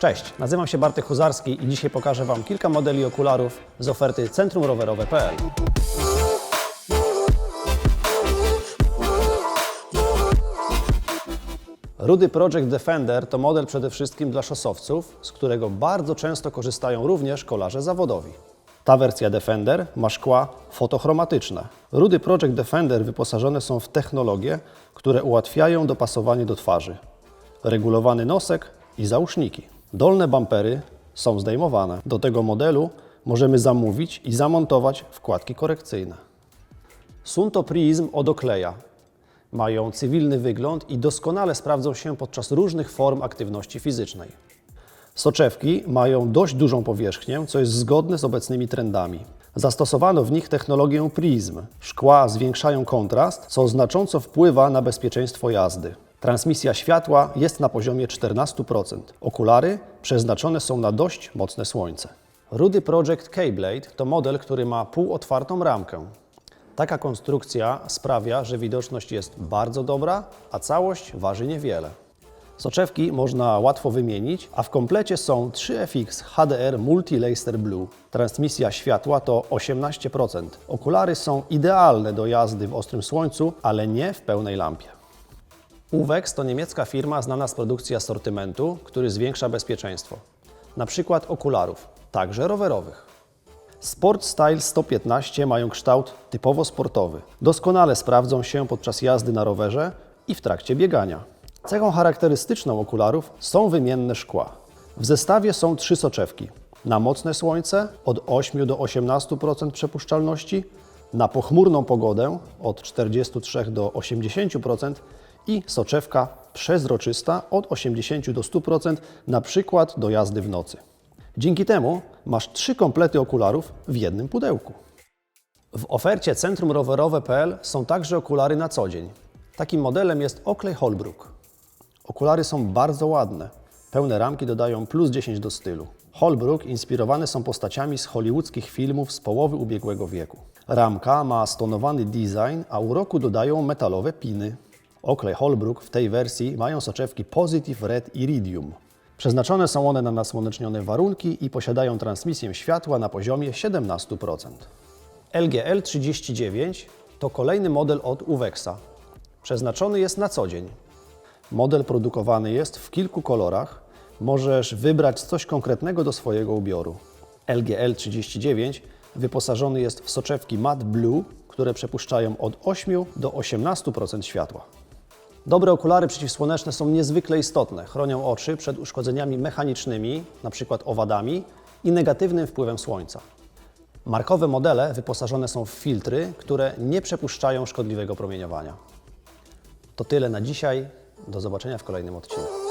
Cześć, nazywam się Bartek Huzarski i dzisiaj pokażę Wam kilka modeli okularów z oferty centrumrowerowe.pl. Rudy Project Defender to model przede wszystkim dla szosowców, z którego bardzo często korzystają również kolarze zawodowi. Ta wersja Defender ma szkła fotochromatyczne. Rudy Project Defender wyposażone są w technologie, które ułatwiają dopasowanie do twarzy. Regulowany nosek i załóżniki. Dolne bampery są zdejmowane. Do tego modelu możemy zamówić i zamontować wkładki korekcyjne. Sunto Prism od Okleja. Mają cywilny wygląd i doskonale sprawdzą się podczas różnych form aktywności fizycznej. Soczewki mają dość dużą powierzchnię, co jest zgodne z obecnymi trendami. Zastosowano w nich technologię Prism. Szkła zwiększają kontrast, co znacząco wpływa na bezpieczeństwo jazdy. Transmisja światła jest na poziomie 14%. Okulary przeznaczone są na dość mocne słońce. Rudy Project K-Blade to model, który ma półotwartą ramkę. Taka konstrukcja sprawia, że widoczność jest bardzo dobra, a całość waży niewiele. Soczewki można łatwo wymienić, a w komplecie są 3FX HDR Multi Laser Blue. Transmisja światła to 18%. Okulary są idealne do jazdy w ostrym słońcu, ale nie w pełnej lampie. Uwex to niemiecka firma znana z produkcji asortymentu, który zwiększa bezpieczeństwo. Na przykład okularów, także rowerowych. Sport Style 115 mają kształt typowo sportowy. Doskonale sprawdzą się podczas jazdy na rowerze i w trakcie biegania. Cechą charakterystyczną okularów są wymienne szkła. W zestawie są trzy soczewki. Na mocne słońce od 8 do 18% przepuszczalności, na pochmurną pogodę od 43 do 80% i soczewka przezroczysta od 80 do 100% na przykład do jazdy w nocy. Dzięki temu masz trzy komplety okularów w jednym pudełku. W ofercie centrumrowerowe.pl są także okulary na co dzień. Takim modelem jest Oakley Holbrook. Okulary są bardzo ładne. Pełne ramki dodają plus 10 do stylu. Holbrook inspirowane są postaciami z hollywoodzkich filmów z połowy ubiegłego wieku. Ramka ma stonowany design, a uroku dodają metalowe piny. Oakley Holbrook w tej wersji mają soczewki Positive Red Iridium. Przeznaczone są one na nasłonecznione warunki i posiadają transmisję światła na poziomie 17%. LGL 39 to kolejny model od Uwexa. Przeznaczony jest na co dzień. Model produkowany jest w kilku kolorach. Możesz wybrać coś konkretnego do swojego ubioru. LGL 39 wyposażony jest w soczewki Matte Blue, które przepuszczają od 8 do 18% światła. Dobre okulary przeciwsłoneczne są niezwykle istotne. Chronią oczy przed uszkodzeniami mechanicznymi, np. owadami i negatywnym wpływem słońca. Markowe modele wyposażone są w filtry, które nie przepuszczają szkodliwego promieniowania. To tyle na dzisiaj. Do zobaczenia w kolejnym odcinku.